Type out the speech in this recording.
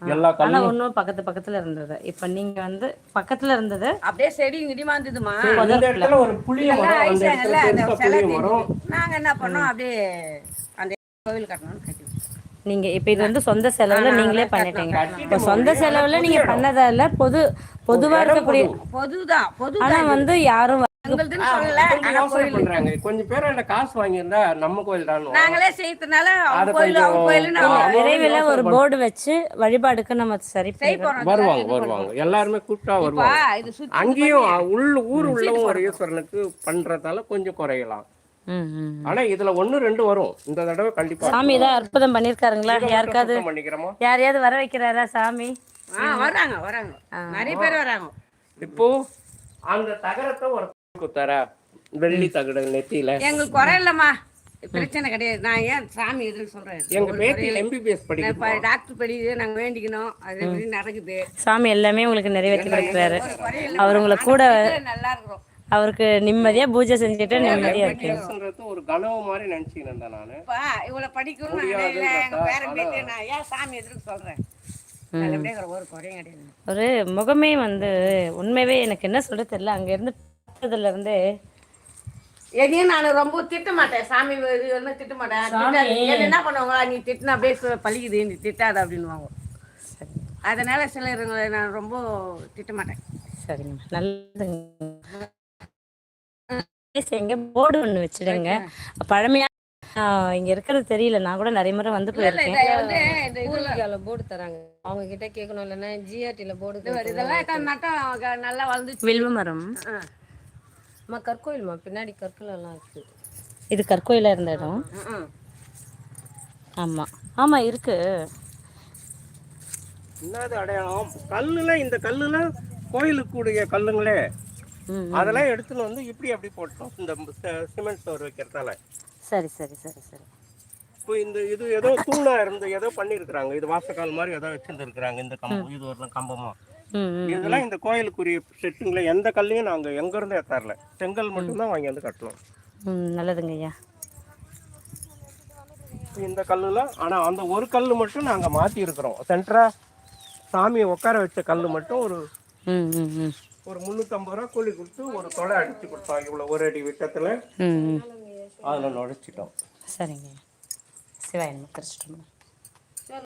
எல்லா ஆனா கல்லும் ஒண்ணும் பக்கத்து பக்கத்துல இருந்தது. இப்ப நீங்க வந்து பக்கத்துல இருந்தது. அப்படியே செடி இடிமா இருந்ததுமா? இந்த இடத்துல ஒரு புளிய அந்த அந்த தெரியுது. நாங்க என்ன பண்ணோம் அப்படியே அந்த கோவில் கட்டணும்னு கட்டி நீங்க இப்ப இது வந்து சொந்த செலவுல நீங்களே பண்ணிட்டீங்க. இப்ப சொந்த செலவுல நீங்க பண்ணதா இல்ல பொது பொதுவா இருக்கக்கூடிய பொதுதான் பொது ஆனா வந்து யாரும் கொஞ்சம் பேர் அந்த காசு வாங்கியிருந்தா நம்ம கோயில் தான் நாங்களே செய்யறதுனால விரைவில் ஒரு போர்டு வச்சு வழிபாடுக்கு நம்ம சரி வருவாங்க வருவாங்க. எல்லாருமே கூப்பிட்டா வருவாங்க. அங்கேயும் உள்ள ஊர் உள்ளவும் ஒரு ஈஸ்வரனுக்கு பண்றதால கொஞ்சம் குறையலாம். ஆனா இதுல ஒண்ணு ரெண்டு வரும். இந்த தடவை கண்டிப்பா சாமி தான் அற்புதம் பண்ணிருக்காருங்களா யாருக்காவது யாரையாவது வர வைக்கிறாரா சாமி? ஆ வராங்க வராங்க நிறைய பேர் வராங்க இப்போ அந்த தகரத்தை ஒரு குத்தாரா வெள்ளி தகடு நெத்தியில. எங்களுக்கு குறை இல்லம்மா. பிரச்சனை கிடையாது. நான் ஏன் சாமி எதுன்னு சொல்றேன்? எங்க பேத்தி எம்பிபிஎஸ் படிக்க இப்ப டாக்டர் படிக்குது. நாங்க வேண்டிக்கணும். அது எப்படி நடக்குது. சாமி எல்லாமே உங்களுக்கு நிறைவேற்றி கொடுக்குறாரு. அவர் உங்களை கூட நல்லா இருக்கிறோம். அவருக்கு நிம்மதியா பூஜை செஞ்சுட்டு நிம்மதியா MBBS ஒரு கனவு மாதிரி நினைச்சுக்கிட்டு இருந்தேன் நானு. இவ்வளவு படிக்கணும் நான் இல்ல எங்க பேரன் பேத்தி நான் ஏன் சாமி எதுக்கு சொல்றேன்? ஒரு குறையும் கிடையாது. ஒரு முகமே வந்து உண்மையாவே எனக்கு என்ன சொல்ல தெரியல. அங்க இருந்து பார்த்ததுல இருந்தே எதையும் நான் ரொம்ப திட்ட மாட்டேன். சாமி இது வந்து திட்ட மாட்டேன். என்ன என்ன பண்ணுவாங்க? நீ திட்டினா அப்படியே பழிக்குது. நீ திட்டாத அப்படின்னுவாங்க. அதனால சிலருங்களை நான் ரொம்ப திட்ட மாட்டேன். சரிங்க நல்லதுங்க. எங்க போர்டு ஒண்ணு வச்சிடுங்க பழமையா ஆஹ் இங்க இருக்கிறது தெரியல. நான் கூட நிறைய முறை வந்து போயிருக்கேன். போர்டு தராங்க. அவங்க கிட்ட கேட்கணும் இல்லைன்னா ஜிஆர்டில போர்டு இது- இதெல்லாம் க- நல்லா வளர்ந்துச்சு. வில்வ மரம். அம்மா கற்கோயில்மா? பின்னாடி கற்கள் எல்லாம் இருக்கு. இது கற்கோயிலா இருந்த இடம். ஆமா. ஆமா இருக்கு. என்னது அடையாளம்? கல்லுல இந்த கல்லுல கோயிலுக்கு கூடிய கல்லுங்களே. அதெல்லாம் எடுத்துன்னு வந்து இப்படி அப்படி போட்டோம். இந்த சிமெண்ட் சோறு வைக்கிறதால. சரி சரி சரி சரி. இப்போ இந்த இது ஏதோ தூணா இருந்து ஏதோ பண்ணியிருக்கிறாங்க. இது வாசக்கால் மாதிரி ஏதோ வச்சிருந்துருக்குறாங்க இந்த கம்பம் இது ஒரு கம்பமா. இதெல்லாம் இந்த கோயிலுக்குரிய செட்டுங்களே எந்த கல்லையும் நாங்க எங்க இருந்து ஏத்தாரல செங்கல் மட்டும்தான் வாங்கி வந்து கட்டணும். நல்லதுங்க ஐயா. இந்த கல்லுல ஆனா அந்த ஒரு கல் மட்டும் நாங்க மாத்தி இருக்கிறோம் சென்டரா சாமியை உட்கார வச்ச கல் மட்டும் ஒரு ஒரு முந்நூற்றம்பது ரூபா கூலி கொடுத்து ஒரு தொடை அடிச்சு கொடுத்தாங்க இவ்வளோ ஒரு அடி விட்டத்தில் அதில் நுழைச்சிட்டோம். சரிங்க. சிவாயன் கிருஷ்ணன்